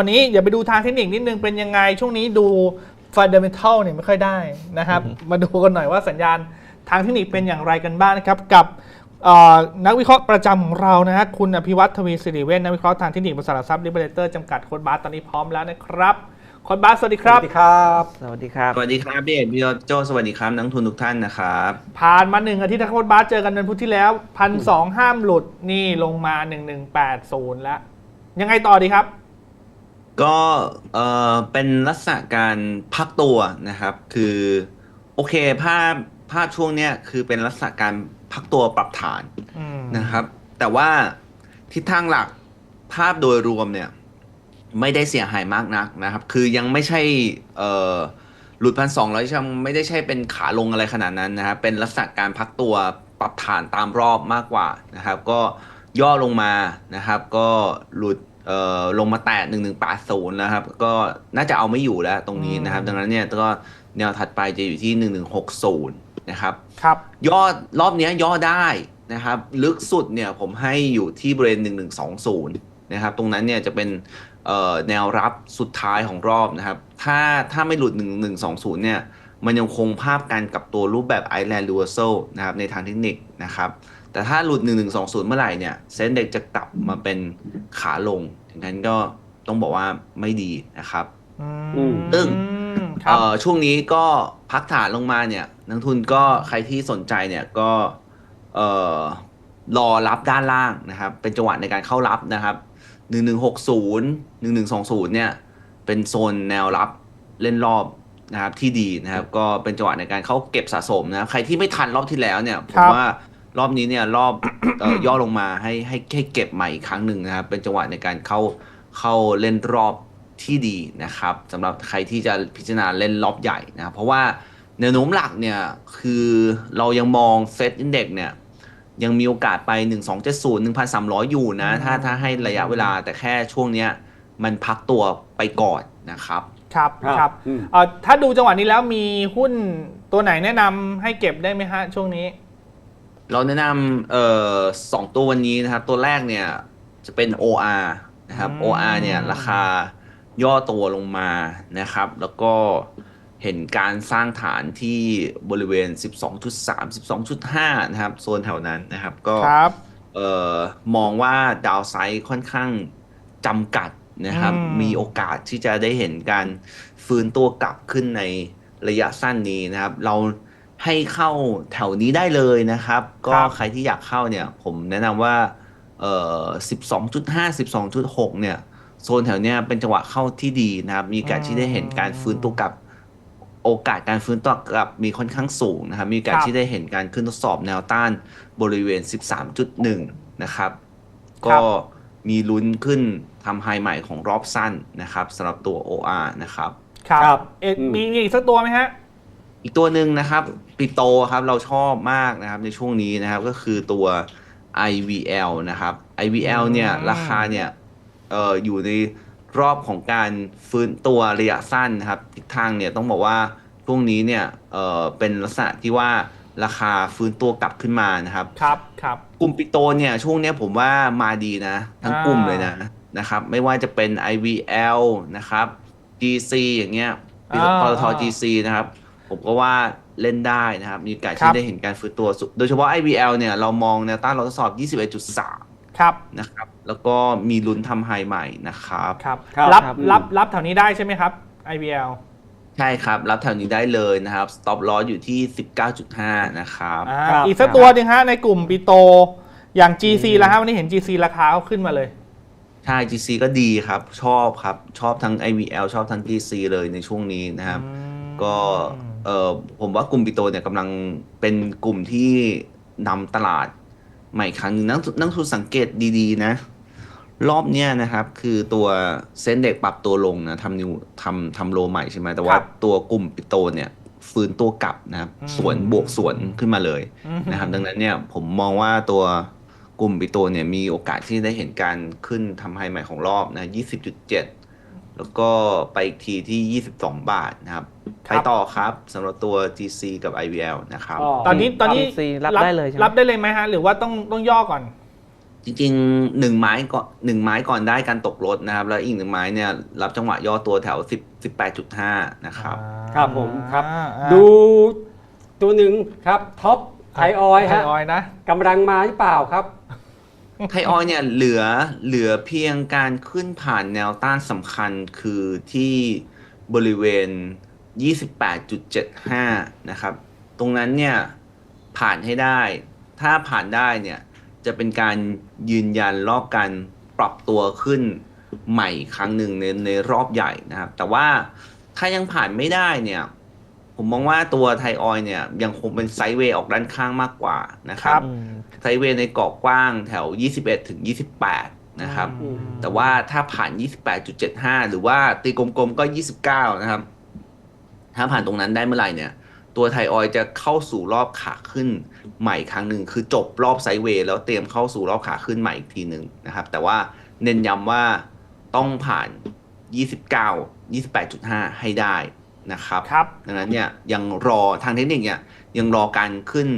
วันนี้อย่าไปดูทางเทคนิคนิดนึงเป็นยังไง ช่วงนี้ดู fundamental เนี่ยไม่ค่อยได้นะครับ มาดูกันหน่อยว่าสัญญาณทางเทคนิคเป็นอย่างไรกันบ้างนะครับ กับเอ่อนักวิเคราะห์ประจำของเรานะฮะคุณอภิวัตทวีสิริเวชนักวิเคราะห์ทางเทคนิคบริษัทหลักทรัพย์ลิเบเรเตอร์จำกัดโค้ดบาสตอนนี้พร้อมแล้วนะครับโค้ดบาสสวัสดีครับ สวัสดีครับ สวัสดีครับสวัสดีครับพี่เอกพี่โจสวัสดีครับนักลงทุนทุกท่านนะครับผ่านมาหนึ่งอาทิตย์ถ้าโค้ดบาสเจอกันวันพุธที่แล้วพันสองห้ามหลุดนี่ลงมาหนึ่งหนึ่งแปดศูนย์แล้วยังไงต่อดีครับ ก็เอ่อเป็นลักษณะการพักตัวนะครับ คือโอเคภาพภาพช่วงเนี้ยคือเป็นลักษณะการพักตัวปรับฐานอืมนะครับ แต่ว่าทิศทางหลักภาพโดยรวมเนี่ย ไม่ได้เสียหายมากนักนะครับ คือยังไม่ใช่เอ่อหลุดพันสองร้อยยังไม่ได้ใช่เป็นขาลงอะไรขนาดนั้นนะครับเป็นลักษณะการพักตัวปรับฐานตามรอบมากกว่านะครับ ก็ย่อลงมานะครับ ก็หลุด เอ่อลงมาแตะ1180นะครับ ก็น่าจะเอาไม่อยู่แล้วตรงนี้นะครับ ดังนั้นเนี่ยก็แนวถัดไปจะอยู่ที่1160นะครับครับย่อรอบเนี้ยย่อได้นะครับ ลึกสุดเนี่ยผมให้อยู่ที่บริเวณ1120นะครับ ตรงนั้นเนี่ยจะเป็นเอ่อแนวรับสุดท้ายของรอบนะครับ ถ้าถ้าไม่หลุด 1120 เนี่ย มันยังคงภาพการกลับตัวรูปแบบ Island Reversal นะครับ ในทางเทคนิคนะครับ แต่ถ้าหลุด 1120 เมื่อไหร่เนี่ยเส้นเด็กจะกลับมาเป็นขาลงดังนั้นก็ต้องบอกว่าไม่ดีนะครับอืมตึ้งครับเอ่อช่วงนี้ก็พักฐานลงมาเนี่ยนักทุนก็ใครที่สนใจเนี่ยก็เอ่อรอรับด้านล่างนะครับ เป็นจังหวะในการเข้ารับนะครับ1160 1120เนี่ย เป็นโซนแนวรับเล่นรอบนะครับที่ดีนะครับ ก็เป็นจังหวะในการเข้าเก็บสะสมนะครับ ใครที่ไม่ทันรอบที่แล้วเนี่ยผครัมบว่า รอบนี้เนี่ยรอบเอ่อย่อลงมาให้ให้ให้เก็บใหม่อีกครั้งหนึ่งนะครับเป็นจังหวะในการเข้าเข้าเล่นรอบที่ดีนะครับสำหรับใครที่จะพิจารณาเล่นรอบใหญ่นะครับเพราะว่าแนวโน้มหลักเนี่ยคือเรายังมองเซตอินเด็กเนี่ยยังมีโอกาสไป 1270 1,300 อยู่นะ ถ้าถ้าให้ระยะเวลาแต่แค่ช่วงเนี้ยมันพักตัวไปก่อนนะครับ ครับครับครับอืมเอ่อถ้าดูจังหวะนี้แล้วมีหุ้นตัวไหนแนะนำให้เก็บได้ไหมฮะช่วงนี้ เราแนะนำเอ่อสองตัววันนี้นะครับ ตัวแรกเนี่ยจะเป็น OR นะครับอืม OR เนี่ยราคาย่อตัวลงมานะครับ แล้วก็เห็นการสร้างฐานที่บริเวณ 12.3 12.5 นะครับ โซนแถวนั้นนะครับ ก็ครับเอ่อมองว่าดาวไซด์ค่อนข้างจำกัดนะครับอืมมีโอกาสที่จะได้เห็นการฟื้นตัวกลับขึ้นในระยะสั้นนี้นะครับ เรา ให้เข้าแถวนี้ได้เลยนะครับ ก็ใครที่อยากเข้าเนี่ยผมแนะนำว่าเอ่อ12.5 12.6เนี่ย โซนแถวเนี้ยเป็นจังหวะเข้าที่ดีนะครับ มีโอกาสที่ได้เห็นการฟื้นตัวกลับ โอกาสการฟื้นตัวกลับมีค่อนข้างสูงนะครับ มีโอกาสครับที่ได้เห็นการขึ้นทดสอบแนวต้านบริเวณ13.1นะครับครัก็บมีลุ้นขึ้นทำไฮใหม่ของรอบสั้นนะครับสำหรับตัว OR นะครับ ครับครับเอ๊ะอืมมีมีอีกสักตัวไหมฮะ อีกตัวหนึ่งนะครับปิโตครับเราชอบมากนะครับในช่วงนี้นะครับก็คือตัว IVL นะครับ IVL เนี่ยอืมราคาเนี่ยเอ่ออยู่ในรอบของการฟื้นตัวระยะสั้นนะครับทิศทางเนี่ยต้องบอกว่าช่วงนี้เนี่ยเอ่อเป็นลักษณะที่ว่าราคาฟื้นตัวกลับขึ้นมานะครับครับครับกลุ่มปิโตเนี่ยช่วงเนี้ยผมว่ามาดีนะ ทั้งอ่ากลุ่มเลยนะนะครับ ไม่ว่าจะเป็น IVL นะครับ GC อย่างเงี้ยอ่าปตท GC นะครับ ผมก็ว่าเล่นได้นะครับ มีโอกาสครัที่บได้เห็นการฟื้นตัวสุด โดยเฉพาะ IVL เนี่ยเรามองแนวต้านเราทดสอบ 21.3 ครับนะครับ แล้วก็มีลุ้นทำไฮใหม่นะครับครับครับรับครับรับรับแถวนี้ได้ใช่ไหมครับ IBL ใช่ครับ รับแถวนี้ได้เลยนะครับ stop loss อยู่ที่ 19.5 นะครับอ่าครับอีกสักตัวหนึงฮะในกลุ่มปิโตอย่าง GC แล้วฮะวันนี้เห็น GC ราคาเขาขึ้นมาเลยใช่ GC ก็ดีครับ ชอบครับ ชอบทั้ง IVL ชอบทั้ง GC เลยในช่วงนี้นะครับ ก็ เออผมว่ากลุ่มปิโตเนี่ยกำลังเป็นกลุ่มที่นำตลาดใหม่ครั้งหนึงนักนักทุนสังเกตดีๆนะ รอบเนี้ยนะครับ คือตัวเส้นเด็กปรับตัวลงนะทำนิวทำทำโลใหม่ใช่ไหมแต่ว่าครับตัวกลุ่มปิโตเนี่ยฟื้นตัวกลับนะครับอืมสวนบวกสวนขึ้นมาเลยอืมนะครับ ดังนั้นเนี่ยผมมองว่าตัวกลุ่มปิโตเนี่ยมีโอกาสที่ได้เห็นการขึ้นทำไฮใหม่ของรอบนะ20.7 แล้วก็ไปอีกทีที่ 22 บาทนะครับครัไปบต่อครับสำหรับตัว GC กับ IVL นะครับก็ตอนนี้ตอนนี้ GC รับได้เลยใช่ไหมรับได้เลยไหมฮะ หรือว่าต้องต้องย่อก่อน จริงๆหนึ่งไม้ก่อนหนึ่งไม้ก่อนได้การตกรถนะครับ แล้วอีกหนึ่งไม้เนี่ยรับจังหวะย่อตัวแถวสิบสิบแปดจุดห้านะครับ ครับผมครับอ่าอ่าดูตัวหนึ่งครับท็อปไทยออยล์ไทฮะยออยล์นะกำลังมาหรือเปล่าครับ ไทยออยล์เนี่ยเหลือเหลือเพียงการขึ้นผ่านแนวต้านสำคัญคือที่บริเวณ 28.75 นะครับ ตรงนั้นเนี่ยผ่านให้ได้ ถ้าผ่านได้เนี่ยจะเป็นการยืนยันรอบการปรับตัวขึ้นใหม่ครั้งหนึ่งในในรอบใหญ่นะครับ แต่ว่าถ้ายังผ่านไม่ได้เนี่ย ผมมองว่าตัวไทยออยล์เนี่ยยังคงเป็นไซด์เวย์ออกด้านข้างมากกว่านะครับครับไซด์เวย์ในกรอบกว้างแถว 21 ถึง 28 นะครับอืมแต่ว่าถ้าผ่าน 28.75 หรือว่าตีกลมๆก็ 29 นะครับ ถ้าผ่านตรงนั้นได้เมื่อไหร่เนี่ย ตัวไทยออยล์จะเข้าสู่รอบขาขึ้นใหม่ครั้งหนึ่งคือจบรอบไซด์เวย์แล้วเตรียมเข้าสู่รอบขาขึ้นใหม่อีกทีหนึ่งนะครับ แต่ว่าเน้นย้ำว่าต้องผ่าน 29 28.5 ให้ได้ นะครับครับดังนั้นเนี่ยยังรอทางเทคนิคเนี่ยยังรอการขึ้น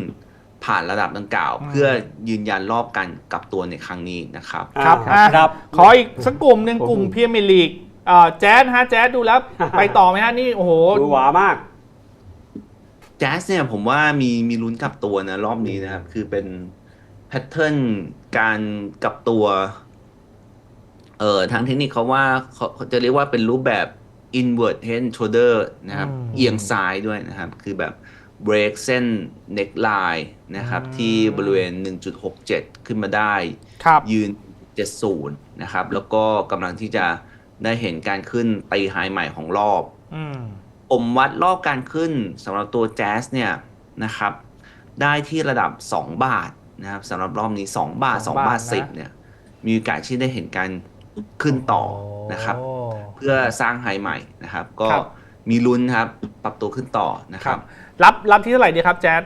ผ่านระดับดังกล่าวอืมเพื่อยืนยันรอบการกลับตัวในครั้งนี้นะครับ ครับอ่าอะครับ ขออีกสักกลุ่มหนึ่งโอ้โหกลุ่มพรีเมียร์ลีกเอ่อแจ๊สฮะแจ๊สดูแล้ว ไปต่อไหมฮะนี่โอ้โหดูหวามากแจ๊สเนี่ยผมว่ามีมีลุ้นกลับตัวนะรอบนี้นะครับ คือเป็นแพทเทิร์นการกลับตัว เอ่อทางเทคนิคเขาว่าเขาเขาจะเรียกว่าเป็นรูปแบบ inward head and shoulder นะครับอืมเอียงซ้ายด้วยนะครับ คือแบบ break เส้น neckline นะครับอืมที่บริเวณ 1.67 ขึ้นมาได้ครับยืน 70 นะครับ แล้วก็กำลังที่จะได้เห็นการขึ้นตีไฮใหม่ของรอบอืมผมวัดรอบการขึ้นสำหรับตัวแจ๊สเนี่ยนะครับ ได้ที่ระดับ 2 บาทนะครับสำหรับรอบนี้ 2 บาทสอง2บาทบาทนะสิบเนี่ย มีโอกาสที่ได้เห็นการขึ้นต่อนะครับโอ้ เพื่อสร้างไฮใหม่นะครับ ก็ครับมีลุ้นครับปรับตัวขึ้นต่อนะคครัรับบรับรับที่เท่าไหร่ดีครับแจ๊ส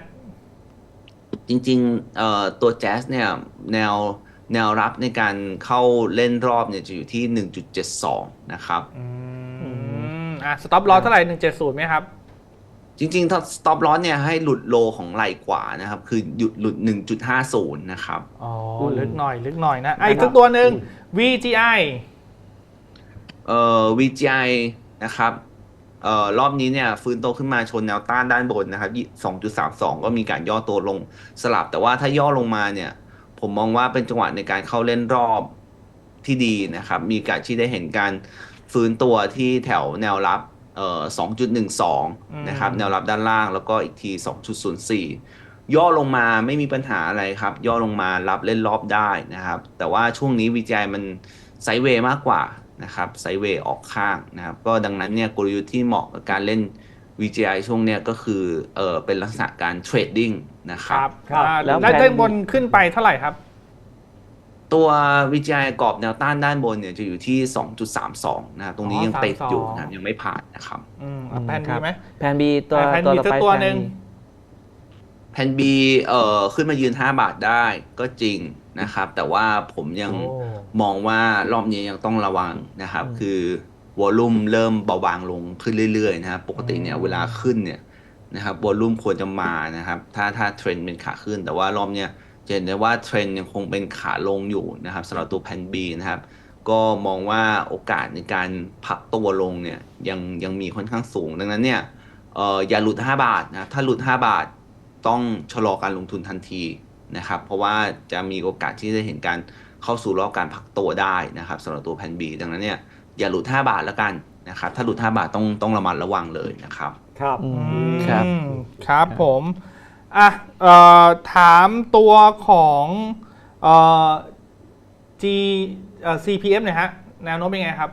จริงๆเอ่อตัวแจ๊สเนี่ยแนวแนวรับในการเข้าเล่นรอบเนี่ยจะอยู่ที่ 1.72 นะครับอืมอะสต็อปลอเท่าไหร่หนึ่งเจ็ดศูนย์ไหมครับ จริงๆ ถ้า stop loss เนี่ยให้หลุดโลของไหล่ขวานะครับ คือหยุดหลุด 1.50 นะครับ อ๋ออืมลึกหน่อย ลึกหน่อยนะอะนะครับอีกสักตัวหนึ่ง VGI เอ่อ VGI นะครับเอ่อรอบนี้เนี่ยฟื้นโตขึ้นมาชนแนวต้านด้านบนนะครับยี่2.32 ก็มีการย่อตัวลงสลับ แต่ว่าถ้าย่อลงมาเนี่ย ผมมองว่าเป็นจังหวะในการเข้าเล่นรอบที่ดีนะครับ มีโอกาสที่ได้เห็นการฟื้นตัวที่แถวแนวรับเอ่อ2.12 นะครับ แนวรับด้านล่างแล้วก็อีกที 2.04 ย่อลงมาไม่มีปัญหาอะไรครับ ย่อลงมารับเล่นรอบได้นะครับ แต่ว่าช่วงนี้ VGI มันไซด์เวย์มากกว่า นะครับไซด์เวย์ออกข้างนะครับก็ดังนั้นเนี่ยกลยุทธ์ที่เหมาะกับการเล่น VGI ช่วงเนี้ยก็คือเออเป็นลักษณะการเทรดดิ้งนะคครัรับบครับอ่าแล้วด้านแผนด้านบนขึ้นไปเท่าไหร่ครับ ตัว VGI กรอบแนวต้านด้านบนเนี่ยจะอยู่ที่ 2.32 นะครับตรงนี้อ๋อยังติดอยู่32นะครับยังไม่ผ่านนะครับอืมอะอืมแพนครัดีบไหมแผน B ตัวแผน B ตัวต่อสักไปตัวแผนหนึ่ง B แผ่น B เอ่อขึ้นมายืน 5 บาทได้ก็จริงนะครับ แต่ว่าผมยังโอ้มองว่ารอบนี้ยังต้องระวังนะครับอืมคือวอลลุ่มเริ่มเบาบางลงขึ้นเรื่อยๆนะครับปกติเนี่ยอืมเวลาขึ้นเนี่ยนะครับวอลลุ่มควรจะมานะครับ ถ้าถ้าเทรนด์เป็นขาขึ้น แต่ว่ารอบเนี้ยจะเห็นได้ว่าเทรนด์ยังคงเป็นขาลงอยู่นะครับสำหรับตัวแผ่น B นะครับก็มองว่าโอกาสในการพักตัวลงเนี่ยยังยังมีค่อนข้างสูง ดังนั้นเนี่ยเอ่ออย่าหลุด 5 บาทนะถ้าหลุด 5 บาท ต้องชะลอการลงทุนทันทีนะครับ เพราะว่าจะมีโอกาสที่จะเห็นการเข้าสู่รอบการพักตัวได้นะครับสำหรับตัวแผ่น B ดังนั้นเนี่ยอย่าหลุด 5 บาทแล้วกันนะครับถ้าหลุด 5 บาทต้องต้องระมัดระวังเลยนะครับครับอือืมมครับครับผมอะเอ่อถามตัวของเอ่อ G เอ่อ CPF หน่อยฮะแนวโน้มเป็นไงครับ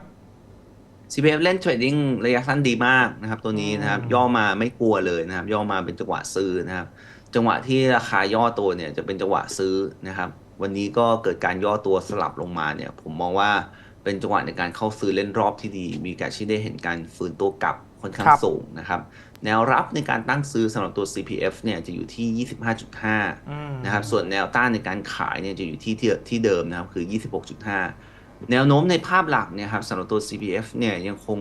CPF เล่นเทรดดิ้งระยะสั้นดีมากนะครับ ตัวนี้นะครับอืมย่อมาไม่กลัวเลยนะครับ ย่อมาเป็นจังหวะซื้อนะครับ จังหวะที่ราคาย่อตัวเนี่ยจะเป็นจังหวะซื้อนะครับ วันนี้ก็เกิดการย่อตัวสลับลงมาเนี่ย ผมมองว่าเป็นจังหวะในการเข้าซื้อเล่นรอบที่ดี มีโอกาสที่ได้เห็นการฟื้นตัวกลับค่อนข้างครับสูงนะครับ แนวรับในการตั้งซื้อสำหรับตัว CPF เนี่ยจะอยู่ที่ 25.5อืมนะครับ ส่วนแนวต้านในการขายเนี่ยจะอยู่ที่ที่ที่เดิมนะครับคือ 26.5 แนวโน้มในภาพหลักเนี่ยครับสำหรับตัว CPF เนี่ยยังคง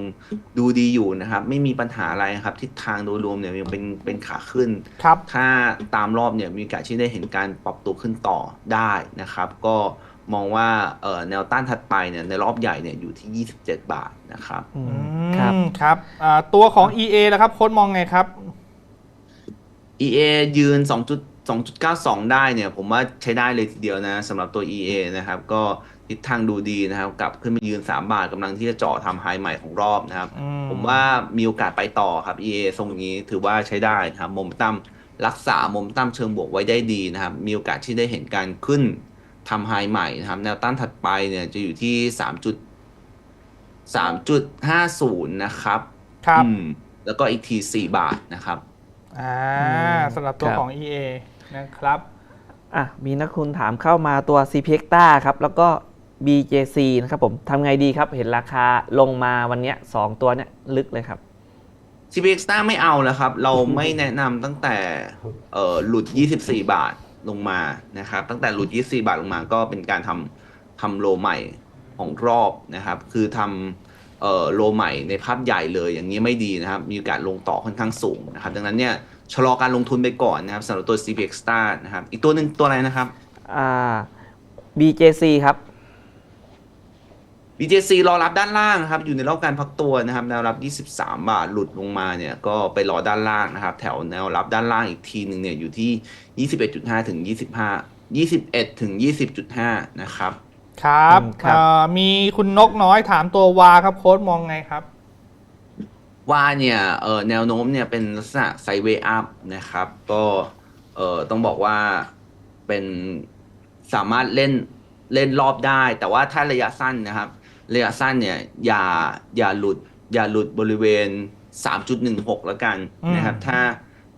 ดูดีอยู่นะครับ ไม่มีปัญหาอะไรครับทิศทางโดยรวมเนี่ยยังเป็นเป็นขาขึ้น ครับถ้าตามรอบเนี่ยมีโอกาสที่ได้เห็นการปรับตัวขึ้นต่อได้นะครับ ก็มองว่าเอ่อแนวต้านถัดไปเนี่ยในรอบใหญ่เนี่ยอยู่ที่ 27 บาทนะครับอืมอืครับมครับอ่าตัวของ EA แล้วครับโค้ดมองไงครับ EA ยืน 2.2.92 ได้เนี่ย ผมว่าใช้ได้เลยทีเดียวนะสำหรับตัว EA นะครับ ก็ ทิศทางดูดีนะครับ กลับขึ้นมายืน 3 บาทกำลังที่จะเจาะทำไฮใหม่ของรอบนะครับอืมผมว่ามีโอกาสไปต่อครับ EA ทรงนี้ถือว่าใช้ได้นะครับโมเมนตัมรักษาโมเมนตัมเชิงบวกไว้ได้ดีนะครับ มีโอกาสที่ได้เห็นการขึ้นทำไฮใหม่นะครับ แนวต้านถัดไปเนี่ยจะอยู่ที่3 3.50นะครับ ครับอืมแล้วก็อีกที4บาทนะครับอ่าอืมสำหรับตัวครับของ EA นะครับ อะมีนักคุณถามเข้ามาตัว CP e x t a ครับ แล้วก็ BJC นะครับผมทำไงดีครับเห็นราคาลงมาวันเนี้ยสองตัวเนี้ยลึกเลยครับ CPX ต้าไม่เอาแล้วครับ เราไม่แนะนำตั้งแต่เอ่อหลุด 24 บาทลงมานะครับ ตั้งแต่หลุด 24 บาทลงมาก็เป็นการทำทำโลใหม่ของรอบนะครับ คือทำเอ่อโลใหม่ในภาพใหญ่เลยอย่างนี้ไม่ดีนะครับ มีโอกาสลงต่อค่อนข้างสูงนะครับ ดังนั้นเนี่ยชะลอการลงทุนไปก่อนนะครับสำหรับตัว CPX ต้านะครับ อีกตัวหนึ่งตัวอะไรนะครับอ่า BJC ครับ BJC รอรับด้านล่างนะครับ อยู่ในรอบการพักตัวนะครับ แนวรับ 23 บาท หลุดลงมาเนี่ย ก็ไปรอด้านล่างนะครับ แถวแนวรับด้านล่างอีกทีหนึ่งเนี่ย อยู่ที่ 21.5 ถึง 25 21 ถึง 20.5 นะครับ ครับอืมครับอ่ามีคุณนกน้อยถามตัววาครับโค้ดมองไงครับว่าเนี่ยเออแนวโน้มเนี่ยเป็นลักษณะไซเวย์อัพนะครับ ก็เออต้องบอกว่าเป็นสามารถเล่นเล่นรอบได้ แต่ว่าถ้าระยะสั้นนะครับ ระยะสั้นเนี่ยอย่าอย่าหลุดอย่าหลุดบริเวณ 3.16 แล้วกันนะครับถ้า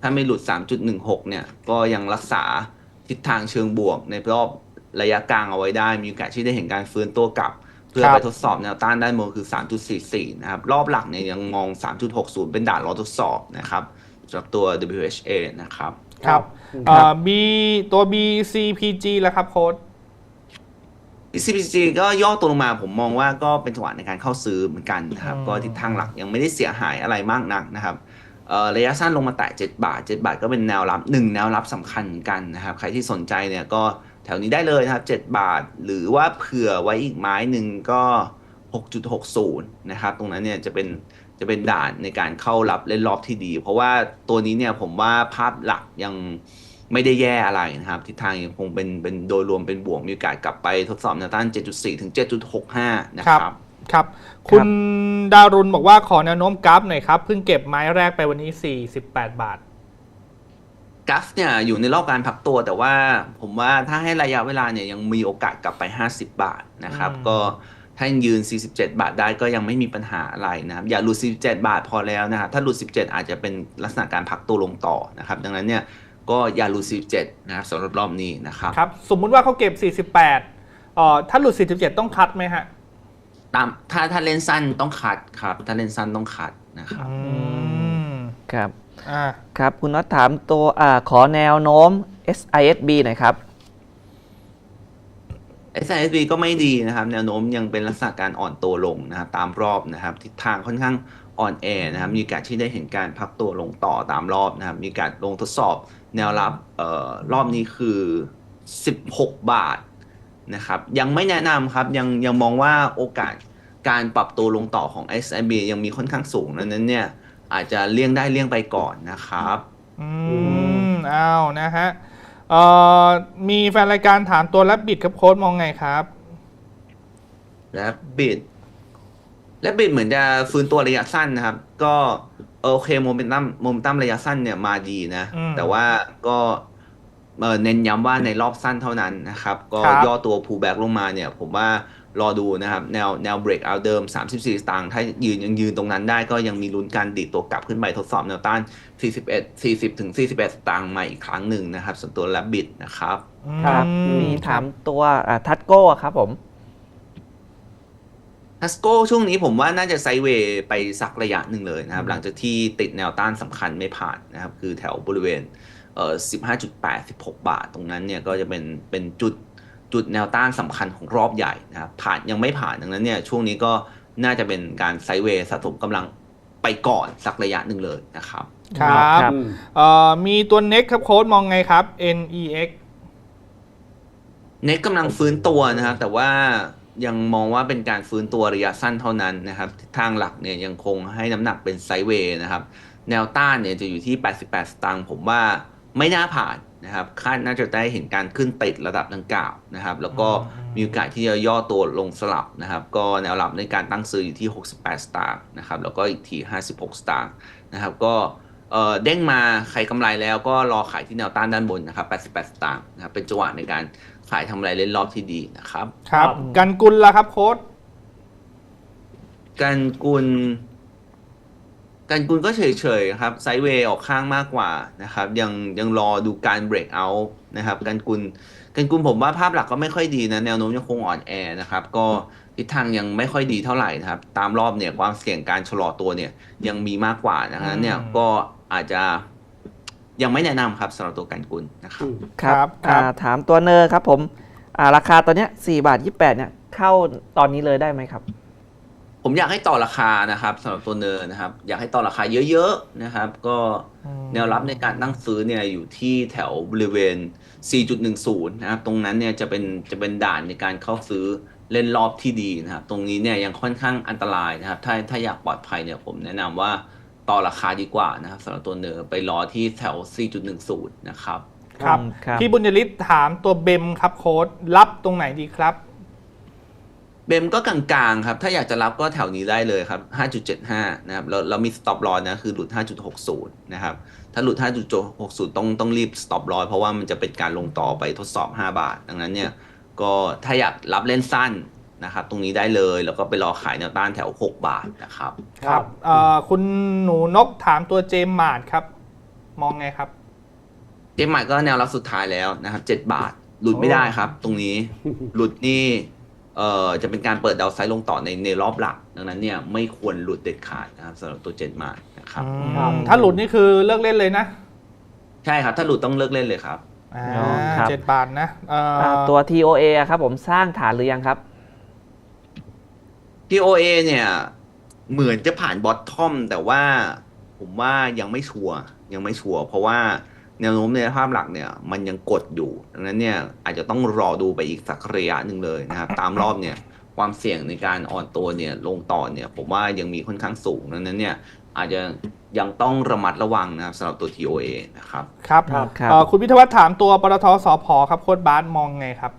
ถ้าไม่หลุด 3.16 เนี่ยก็ยังรักษาทิศทางเชิงบวกในรอบระยะกลางเอาไว้ได้ มีโอกาสที่ได้เห็นการฟื้นตัวกลับ เพื่อครับไปทดสอบแนวต้านด้านบนคือ 3.44 นะครับ รอบหลักเนี่ยยังมอง 3.60 เป็นด่านรอทดสอบนะครับสำหรับตัว WHA นะครับ ครับครับอ่า B ตัว BCPG แล้วครับโค้ด ECPG ก็ย่อตัวลงมาผมมองว่าก็เป็นจังหวะในการเข้าซื้อเหมือนกันนะครับอืมก็ทิศทางหลักยังไม่ได้เสียหายอะไรมากนักนะครับเอ่อระยะสั้นลงมาแตะ7บาท 7 บาทก็เป็นแนวรับ 1 แนวรับสำคัญเหมือนกันนะครับ ใครที่สนใจเนี่ยก็แถวนี้ได้เลยนะครับ 7 บาท หรือว่าเผื่อไว้อีกไม้หนึ่งก็ 6.60 นะครับ ตรงนั้นเนี่ยจะเป็นจะเป็นด่านในการเข้ารับเล่นรอบที่ดี เพราะว่าตัวนี้เนี่ยผมว่าภาพหลักยัง ไม่ได้แย่อะไรนะครับ ทิศทางยังคงเป็นเป็นโดยรวมเป็นบวกมีโอกาสกลับไปทดสอบแนวต้าน 7.4 ถึง 7.65 นะคครัรับบครับ คุณดารุณบอกว่าขอแนวโน้มกราฟหน่อยครับ เพิ่งเก็บไม้แรกไปวันนี้ 48 บาทกัฟเนี่ยอยู่ในรอบการพักตัวแต่ว่าผมว่าถ้าให้ระยะเวลาเนี่ยยังมีโอกาสกลับไป 50 บาทนะครับอืมก็ถ้ายังยืน 47 บาทได้ก็ยังไม่มีปัญหาอะไรนะครับ อย่าหลุด 47 บาทพอแล้วนะครับถ้าหลุด 17 อาจจะเป็นลักษณะการพักตัวลงต่อนะครับ ดังนั้นเนี่ย ก็อย่าหลุด 47 นะครับสำหรับรอบนี้นะครับครับ สมมุติว่าเขาเก็บ 48เอ่อถ้าหลุด 47 ต้องคัดไหมฮะ ตามถ้าถ้าเล่นสั้นต้องคัดครับ ถ้าเล่นสั้นต้องคัดนะครับ อืมครับอ่าครับ คุณน็อตถามตัวอ่าขอแนวโน้ม SISB หน่อยครับ SISB ก็ไม่ดีนะครับ แนวโน้มยังเป็นลักษณะการอ่อนตัวลงนะครับตามรอบนะครับทิศทางค่อนข้างอ่อนแอนะครับมีโอกาสที่ได้เห็นการพักตัวลงต่อตามรอบนะครับมีโอกาสลงทดสอบ แนวรับเอ่อรอบนี้คือ 16 บาทนะครับยังไม่แนะนำครับยังยังมองว่าโอกาสการปรับตัวลงต่อของ SIB ยังมีค่อนข้างสูงดังนั้นเนี่ย อาจจะเลี่ยงได้เลี่ยงไปก่อนนะครับ อืมอ้าวนะฮะเอ่อมีแฟนรายการถามตัวแลบบิดครับโค้ดมองไงครับและบิดและบิดเหมือนจะฟื้นตัวระยะสั้นนะครับ ก็ โอเคโมเมนตัมโมเมนตัมระยะสั้นเนี่ยมาดีนะอืมแต่ว่าก็เอ่อเน้นย้ำว่าในรอบสั้นเท่านั้นนะครับ ก็ครับย่อตัว pullback ลงมาเนี่ย ผมว่ารอดูนะครับ แนวแนว break out เดิม 34 สตางค์ถ้ายืนยังยืนตรงนั้นได้ก็ยังมีลุ้นการดีดตัวกลับขึ้นไปทดสอบแนวต้าน 41 40ถึง41 สตางค์ใหม่อีกครั้งหนึ่งนะครับ ส่วนตัว Rabbit นะครับ ครับอืมีถามตัวทัตโก้ครับผม ทัสโก้ช่วงนี้ผมว่าน่าจะไซด์เวย์ไปสักระยะหนึ่งเลยนะครับ หลังจากที่ติดแนวต้านสำคัญไม่ผ่านนะครับ คือแถวบริเวณเอ่อ15.8 16บาท ตรงนั้นเนี่ยก็จะเป็นเป็นจุดจุดแนวต้านสำคัญของรอบใหญ่นะครับ ผ่านยังไม่ผ่านดังนั้นเนี่ยช่วงนี้ก็น่าจะเป็นการไซด์เวย์สะสมกำลังไปก่อนสักระยะหนึ่งเลยนะครับ ครับครับอืมเอ่อมีตัว next ครับโค้ดมองไงครับ NEX เน็ตกำลังฟื้นตัวนะครับแต่ว่า ยังมองว่าเป็นการฟื้นตัวระยะสั้นเท่านั้นนะครับทิศทางหลักเนี่ยยังคงให้น้ำหนักเป็นไซด์เวย์นะครับ แนวต้านเนี่ยจะอยู่ที่ 88 สตางค์ผมว่าไม่น่าผ่านนะครับคาดน่าจะได้เห็นการขึ้นติดระดับดังกล่าวนะครับ แล้วก็มีโอกาสที่จะย่อตัวลงสลับนะครับ ก็แนวรับในการตั้งซื้ออยู่ที่ 68 สตางค์นะครับ แล้วก็อีกที 56 สตางค์นะครับ ก็เอ่อเด้งมาใครกำไรแล้วก็รอขายที่แนวต้านด้านบนนะครับ 88 สตางค์นะครับ เป็นจังหวะในการ ขายทำไรเล่นรอบที่ดีนะครับครับ ครับ กันกุลล่ะครับโค้ดกันกุล กันกุลก็เฉยๆครับไซด์เวย์ออกข้างมากกว่านะครับ ยังยังรอดูการเบรกเอาท์นะครับ กันกุล กันกุลผมว่าภาพหลักก็ไม่ค่อยดีนะ แนวโน้มยังคงอ่อนแอนะครับ ก็ทิศทางยังไม่ค่อยดีเท่าไหร่นะครับ ตามรอบเนี่ยความเสี่ยงการชะลอตัวเนี่ยยังมีมากกว่านะฮะเนี่ยก็อาจจะ ยังไม่แนะนำครับสำหรับตัวกันกุลนะครับอืมครับครับอ่าถามตัวเนอร์ครับผมอ่าราคาตัวเนี้ย4บาท28เนี่ยเข้าตอนนี้เลยได้ไหมครับ ผมอยากให้ต่อราคานะครับสำหรับตัวเนอร์นะครับ อยากให้ต่อราคาเยอะๆนะครับ ก็อืมแนวรับในการตั้งซื้อเนี่ยอยู่ที่แถวบริเวณ 4.10 นะครับ ตรงนั้นเนี่ยจะเป็นจะเป็นด่านในการเข้าซื้อเล่นรอบที่ดีนะครับ ตรงนี้เนี่ยยังค่อนข้างอันตรายนะครับ ถ้าถ้าอยากปลอดภัยเนี่ยผมแนะนำว่า ต่อราคาดีกว่านะครับสำหรับตัวเนอร์ไปรอที่แถว 4.10 นะครับ ครับอืมครับ พี่บุญยริศถามตัวเบมครับโค้ดรับตรงไหนดีครับ เบมก็กลางๆครับ ถ้าอยากจะรับก็แถวนี้ได้เลยครับ 5.75 นะครับแล้วเรามี stop loss นะคือหลุด 5.60 นะครับ ถ้าหลุด 5.60 ต้องต้องรีบ stop loss เพราะว่ามันจะเป็นการลงต่อไปทดสอบ 5 บาท ดังนั้นเนี่ยก็ถ้าอยากรับเล่นสั้น นะครับตรงนี้ได้เลยแล้วก็ไปรอขายแนวต้านแถว 6 บาทนะครับ ครับเอ่อคุณหนูนกถามตัวเจมมาดครับ มองไงครับ เจมใหม่ก็แนวรับสุดท้ายแล้วนะครับ 7 บาท หลุดไม่ได้ครับ ตรงนี้หลุดนี่เอ่อจะเป็นการเปิดดาวไซด์ลงต่อในในรอบหลัก ดังนั้นเนี่ยไม่ควรหลุดเด็ดขาดนะครับสำหรับตัวเจนมานะครับอืมครับถ้าหลุดนี่คือเลิกเล่นเลยนะ ใช่ครับ ถ้าหลุดต้องเลิกเล่นเลยครับอ่าอ๋อครับเจ็ดบาทนะเอ่อออ่าตัว TOA อะครับผมสร้างฐานหรือยังครับ TOA เนี่ย เหมือนจะผ่านบอททอม แต่ว่าผมว่ายังไม่ชัวร์ยังไม่ชัวร์เพราะว่าแนวโน้มในภาพหลักเนี่ยมันยังกดอยู่ดังนั้นเนี่ยอาจจะต้องรอดูไปอีกสักระยะหนึ่งเลยนะครับ ตามรอบเนี่ยความเสี่ยงในการอ่อนตัวเนี่ยลงต่อเนี่ยผมว่ายังมีค่อนข้างสูงดังนั้นเนี่ยอาจจะยังต้องระมัดระวังนะครับสำหรับตัว TOA นะครับ ครับครับครับเอ่อคุณพิทวัฒน์ถามตัวปตทสพครับโค้ดบาสมองไงครับ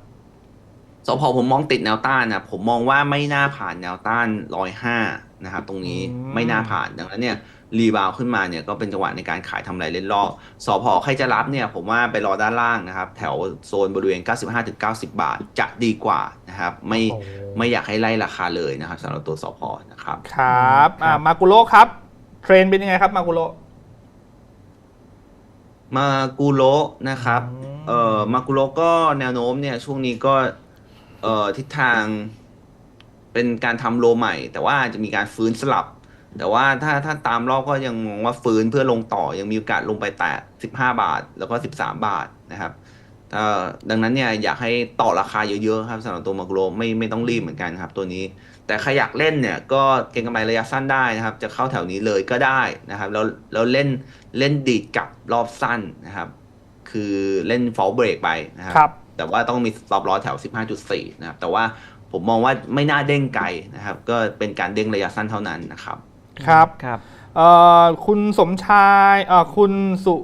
สพผมมองติดแนวต้านนะผมมองว่าไม่น่าผ่านแนวต้านร้อยห้านะครับตรงนี้อืมไม่น่าผ่านดังนั้นเนี่ยรีบาวขึ้นมาเนี่ยก็เป็นจังหวะในการขายทำไรเล่นรอบสพใครจะรับเนี่ยผมว่าไปรอด้านล่างนะครับ แถวโซนบริเวณ 95-90 บาทจะดีกว่านะครับ ไม่โอ้ไม่อยากให้ไล่ราคาเลยนะครับสำหรับตัวสพนะครับ ครับอ่ามากุโรครับ เทรนเป็นยังไงครับมากุโรมากูโรนะครับอืมเอ่อมากุโรก็แนวโน้มเนี่ยช่วงนี้ก็ เอ่อทิศทาง เป็นการทำโลใหม่ แต่ว่าจะมีการฟื้นสลับ แต่ว่าถ้าถ้าตามรอบก็ยังมองว่าฟื้นเพื่อลงต่อยังมีโอกาสลงไปแตะ15 บาท แล้วก็ 13 บาทนะครับเอ่อดังนั้นเนี่ยอยากให้ต่อราคาเยอะๆครับสำหรับตัวมากุโรไม่ไม่ต้องรีบเหมือนกันครับตัวนี้ แต่ใครอยากเล่นเนี่ยก็เก็งกำไรระยะสั้นได้นะครับ จะเข้าแถวนี้เลยก็ได้นะครับแล้วแล้วเล่นเล่นดีดกับรอบสั้นนะครับ คือเล่นฟอลเบรกไปนะครับ แต่ว่าต้องมีสต็อปลอสแถว 15.4 นะครับ แต่ว่าผมมองว่าไม่น่าเด้งไกลนะครับ ก็เป็นการเด้งระยะสั้นเท่านั้นนะครับ ครับครับเอ่อคุณสมชายเอ่อคุณสุ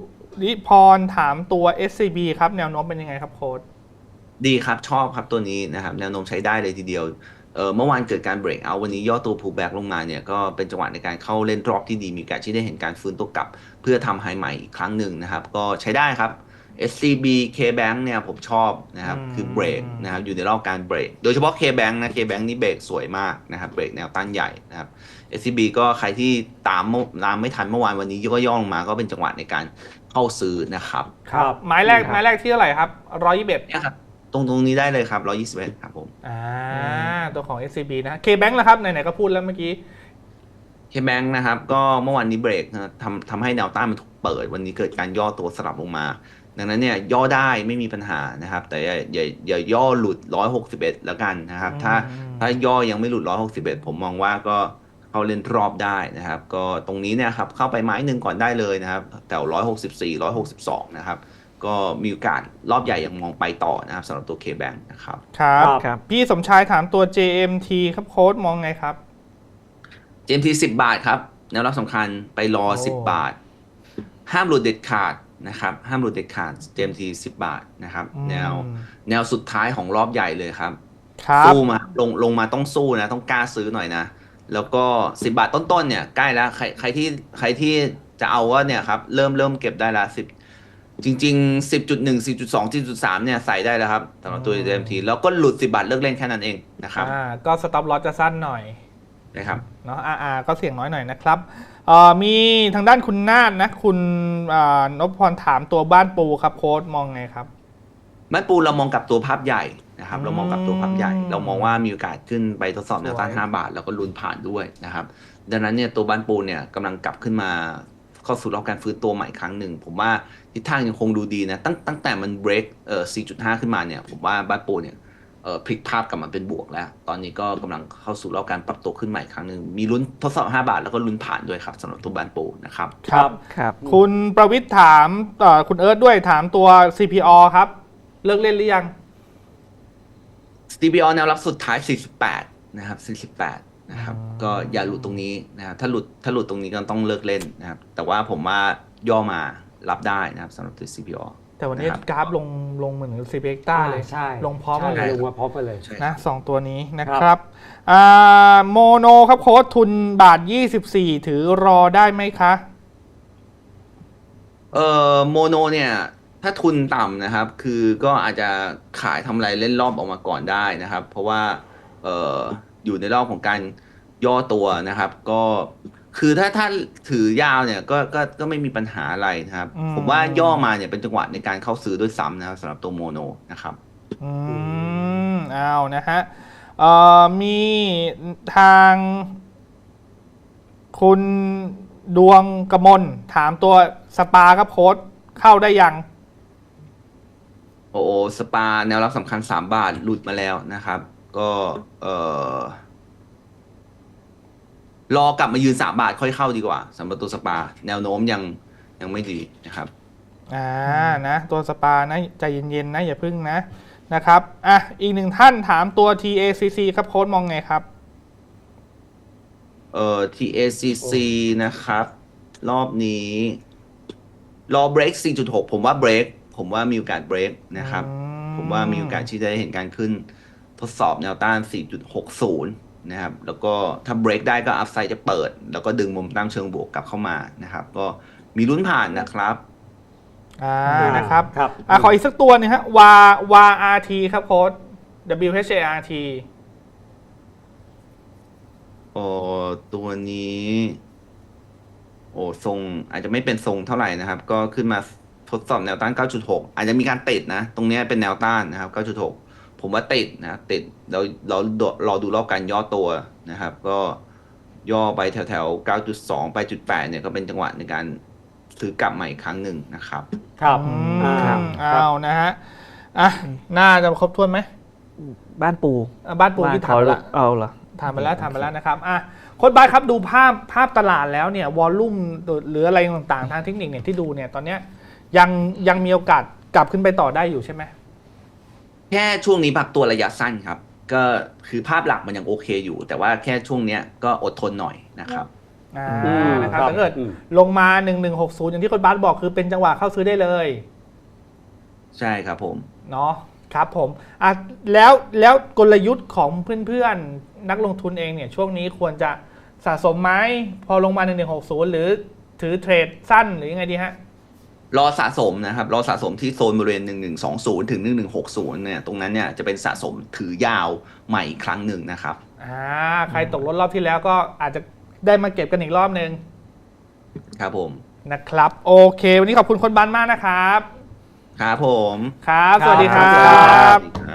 ริพรถามตัว SCB ครับ แนวโน้มเป็นยังไงครับโค้ดดีครับชอบครับตัวนี้นะครับ แนวโน้มใช้ได้เลยทีเดียวเออเมื่อวานเกิดการเบรกเอาวันนี้ย่อตัว pullback ลงมาเนี่ยก็เป็นจังหวะในการเข้าเล่นรอบที่ดีมีโอกาสที่ได้เห็นการฟื้นตัวกลับ เพื่อทำไฮใหม่อีกครั้งหนึ่งนะครับ ก็ใช้ได้ครับ SCB KBank เนี่ยผมชอบนะครับอืมคือเบรกนะครับอยู่ในรอบการเบรก โดยเฉพาะ KBank นะ KBank นี่เบรกสวยมากนะครับเบรกแนวต้านใหญ่นะครับ SCB ก็ใครที่ตามเมื่อตามไม่ทันเมื่อวานวันนี้ก็ย่อลงมาก็เป็นจังหวะในการเข้าซื้อนะครับครับไม้แรกครับไม้แรกที่เท่าไหร่ครับร้อยยี่สิบเอ็ดเนี่ยครับตรงตรงนี้ได้เลยครับ121ครับผมอ่าตัวของ SCB นะ KBank แล้วครับไหนๆก็พูดแล้วเมื่อกี้เคแบงนะครับ ก็เมื่อวานนี้เบรกนะทำทำให้แนวต้านมันถูกเปิด วันนี้เกิดการย่อตัวสลับลงมา ดังนั้นเนี่ยย่อได้ไม่มีปัญหานะครับ แต่อย่าอย่าอย่าย่อหลุด 161 แล้วกันนะครับ ถ้าอืมถ้าย่อยังไม่หลุด 161 ผมมองว่าก็เข้าเล่นรอบได้นะครับ ก็ตรงนี้เนี่ยครับเข้าไปไม้หนึ่งก่อนได้เลยนะครับแถว164 162 นะครับ ก็มีโอกาสรอบใหญ่ยังมองไปต่อนะครับสำหรับตัว K-Bank นะครับครับครับ พี่สมชายถามตัว JMT ครับโค้ดมองไงครับ GMT 10 บาทครับแนวรับสำคัญไปรอโอ้10 บาท ห้ามหลุดเด็ดขาด นะครับห้ามหลุดเด็ดขาด GMT 10 บาทนะครับ แนวอืมแนวสุดท้ายของรอบใหญ่เลยครับครับสู้มาลงลงมาต้องสู้นะ ต้องกล้าซื้อหน่อยนะ แล้วก็ 10 บาทต้นๆเนี่ยใกล้แล้วใครใครที่ใครที่จะเอาก็เนี่ยครับ เริ่มเริ่มเก็บได้ละ10จริง ๆ 10.1 10.2 10.3เนี่ยใส่ได้แล้วครับสำหรับตัว GMT แล้วก็หลุด 10 บาทเลิกเล่นแค่นั้นเองนะครับอ่าก็สต็อปลอสจะสั้นหน่อยนะครับเนาะ RR ก็เสี่ยงน้อยหน่อยนะครับเอ่อ มีทางด้านคุณนาฏนะ คุณอ่านพพรถามตัวบ้านปูครับโค้ดมองไงครับบ้านปูเรามองกับตัวภาพใหญ่นะครับอืมเรามองกับตัวภาพใหญ่ เรามองว่ามีโอกาสขึ้นไปทดสอบแนวต้านสวย5บาท แล้วก็ลุ้นผ่านด้วยนะครับ ดังนั้นเนี่ยตัวบ้านปูเนี่ยกำลังกลับขึ้นมาเข้าสู่รอบการฟื้นตัวใหม่ครั้งหนึ่ง ผมว่าทิศทางยังคงดูดีนะ ตั้งตั้งแต่มัน break เอ่อ4.5 ขึ้นมาเนี่ย ผมว่าบ้านปูเนี่ยเอ่อ พลิกภาพกลับมาเป็นบวกแล้ว ตอนนี้ก็กำลังเข้าสู่รอบการปรับตัวขึ้นใหม่ครั้งหนึ่ง มีลุ้นทดสอบ 5 บาทแล้วก็ลุ้นผ่านด้วยครับสำหรับตัวบ้านปูนะครับ ครับครับ คุณประวิทย์ถามเอ่อคุณเอิร์ธด้วยถามตัว CPO ครับ เลิกเล่นหรือยัง CPO แนวรับสุดท้าย 48 นะครับ 48 นะครับอืมก็อย่าหลุดตรงนี้นะครับถ้าหลุดถ้าหลุดตรงนี้ก็ต้องเลิกเล่นนะครับ แต่ว่าผมว่าย่อมารับได้นะครับสำหรับตัว CPO แต่วันนี้นะครับกราฟลงลงเหมือน c p x ต้าเลย ใช่ลงพร้อมกันใช่เลยลงมาพร้อมกันเลยใช่นะสองตัวนี้นะคครัรับบอ่าโมโนครับโค้ดทุนบาท 24 ถือรอได้ไหมคะ เอ่อโมโนเนี่ย ถ้าทุนต่ำนะครับ คือก็อาจจะขายทำไรเล่นรอบออกมาก่อนได้นะครับ เพราะว่าเอ่ออยู่ในรอบของการย่อตัวนะครับ ก็ คือถ้าถ้าถือยาวเนี่ยก็ก็ก็ไม่มีปัญหาอะไรนะครับ อืม ผมว่าย่อมาเนี่ยเป็นจังหวะในการเข้าซื้อด้วยซ้ำนะครับสำหรับตัวโมโนนะครับ อืมอ้าวนะฮะเอ่อมีทาง คุณดวงกมลถามตัวสปาครับโค้ดเข้าได้ยัง โอโอสปาแนวรับสำคัญ 3 บาทหลุดมาแล้วนะครับ ก็เอ่อ รอกลับมายืน3บาทค่อยเข้าดีกว่าสำหรับตัวสปา แนวโน้มยังยังไม่ดีนะครับอ่านะตัวสปานะใจเย็นๆนะอย่าพึ่งนะนะครับอะอีกหนึ่งท่านถามตัว TACC ครับโค้ดมองไงครับเอ่อ TACC นะครับ รอบนี้ รอ break 4.6 ผมว่า break ผมว่ามีโอกาส break นะครับอืมผมว่ามีโอกาสที่จะได้เห็นการขึ้นทดสอบแนวต้าน 4.60 นะครับแล้วก็ถ้า break ได้ก็ upside จะเปิด แล้วก็ดึงมุมตั้งเชิงบวกกลับเข้ามานะครับ ก็มีลุ้นผ่านนะครับอ่านะครับครับอะขออีกสักตัวหนึงฮะวาวา RT ครับโค้ด WHART โอ้ตัวนี้ โอ้ทรงอาจจะไม่เป็นทรงเท่าไหร่นะครับ ก็ขึ้นมาทดสอบแนวต้าน 9.6 อาจจะมีการติดนะ ตรงเนี้ยเป็นแนวต้านนะครับ 9.6 ผมว่าติดนะติดเราเรารอดูรอบการย่อตัวนะครับ ก็ย่อไปแถวแถวๆ9.2 ไปจุด8เนี่ยก็เป็นจังหวะในการซื้อกลับใหม่อีกครั้งหนึ่งนะครับ ครับอือ่ามครับอ้าวนะฮะอะน่าจะครบถ้วนไหมบ้านปูอะบ้านปูที่ถามไปละเอาเหรอถามไปแล้วถามไปแล้วนะครับอะโค้ดบายครับดูภาพภาพตลาดแล้วเนี่ยวอลลุ่มหรืออะไรต่างๆ ทางเทคนิคเนี่ยที่ดูเนี่ยตอนเนี้ยยังยังมีโอกาสกลับขึ้นไปต่อได้อยู่ใช่ไหม แค่ช่วงนี้ปรับตัวระยะสั้นครับ ก็คือภาพหลักมันยังโอเคอยู่ แต่ว่าแค่ช่วงเนี้ยก็อดทนหน่อยนะครับ อ่าอืมนะครับครับถ้าเกิดอืมลงมา 1160 อย่างที่คนบาสบอกคือเป็นจังหวะเข้าซื้อได้เลยใช่ครับผม เนาะครับผมอะแล้วแล้วกลยุทธ์ของเพื่อนๆ นักลงทุนเองเนี่ยช่วงนี้ควรจะสะสมไหมพอลงมา 1160 หรือถือเทรดสั้นหรือยังไงดีฮะ รอสะสมนะครับรอสะสมที่โซนบริเวณ 1120 ถึง 1160 เนี่ยตรงนั้นเนี่ยจะเป็นสะสมถือยาวใหม่อีกครั้งหนึ่งนะครับอ่าใครตกรถรอบที่แล้วก็อาจจะได้มาเก็บกันอีกรอบหนึ่งครับผมนะครับ โอเค วันนี้ขอบคุณคนบ้านมากนะครับ ครับผม ครับ สวัสดีครัครับบ